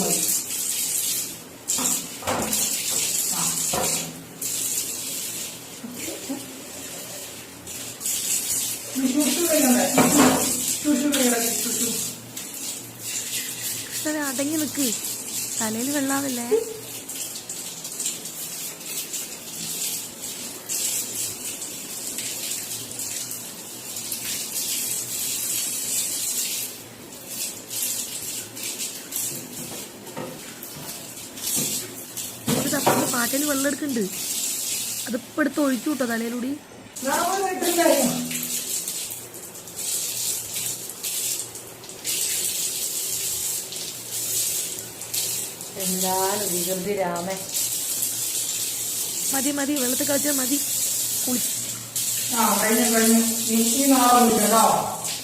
മതി അടങ്ങി നിൽക്ക് തലയിൽ വെള്ളാവില്ലേ? പാറ്റയിൽ വെള്ളം എടുക്കുന്നുണ്ട് അതിപ്പോ എടുത്ത് ഒഴിച്ചു കിട്ടോ തലയിലൂടി. എന്താണ് വികൃതി രാമൻ മതി മതി വെള്ളത്തിൽ കളിച്ചാൽ മതി. കുളി ആ കഴിഞ്ഞു കഴിഞ്ഞു ഈ നാളെ വിളിക്കട്ടോ വാ, കഴിഞ്ഞു കഴിഞ്ഞു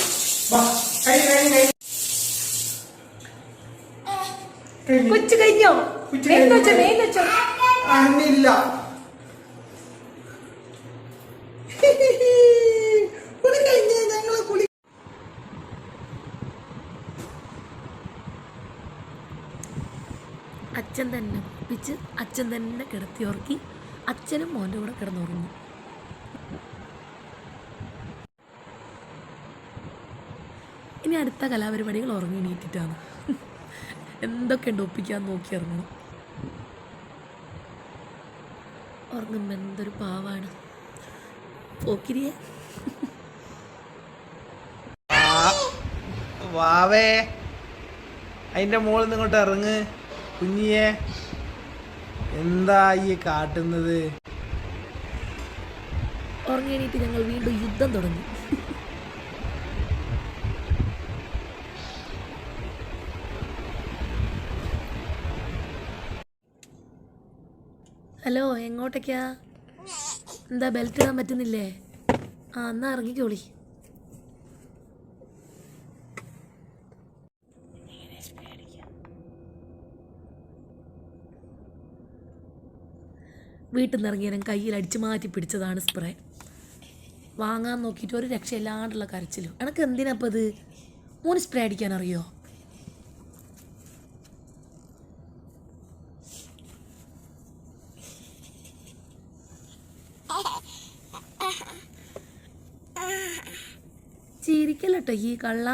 കഴിഞ്ഞു കഴിഞ്ഞു കൊച്ചു കഴിഞ്ഞോ. വെച്ചോ വെച്ചോ അന്നില്ല അച്ഛൻ തന്നെ കുളിപ്പിച്ച് അച്ഛൻ തന്നെ കിടത്തി ഉറക്കി അച്ഛനും മോന്റെ കൂടെ കിടന്നുറങ്ങി. ഇനി അടുത്ത കലാപരിപാടികൾ ഉറങ്ങി എണീറ്റിട്ടാണ്. എന്തൊക്കെ ഉണ്ട് ഒപ്പിക്കാൻ നോക്കി ഇറങ്ങണം. ഉറങ്ങുമ്പോൾ എന്തൊരു പാവാണ്. പോക്കിരിയെ. വാവേ. അതിന്റെ മോൾ നിന്ന് ഇങ്ങോട്ട് ഇറങ്ങ്. കുഞ്ഞിയെ. എന്താ ഈ കാട്ടുന്നത്? ഉറങ്ങി എണീറ്റ് ഞങ്ങൾ വീണ്ടും യുദ്ധം തുടങ്ങി. ഹലോ എങ്ങോട്ടേക്കാ? എന്താ ബെൽറ്റ് ഇടാൻ പറ്റുന്നില്ലേ? ആ എന്നാ ഇറങ്ങിക്കോളി. വീട്ടിൽ നിന്ന് ഇറങ്ങിയ ഞാൻ കയ്യിൽ അടിച്ച് മാറ്റി പിടിച്ചതാണ് സ്പ്രേ വാങ്ങാൻ നോക്കിയിട്ട് ഒരു രക്ഷയില്ലാണ്ടുള്ള കരച്ചിലും. എനക്ക് ഇത് മൂന്ന് സ്പ്രേ അടിക്കാൻ അറിയോ? ചിരിക്കല്ലോ ഈ കള്ള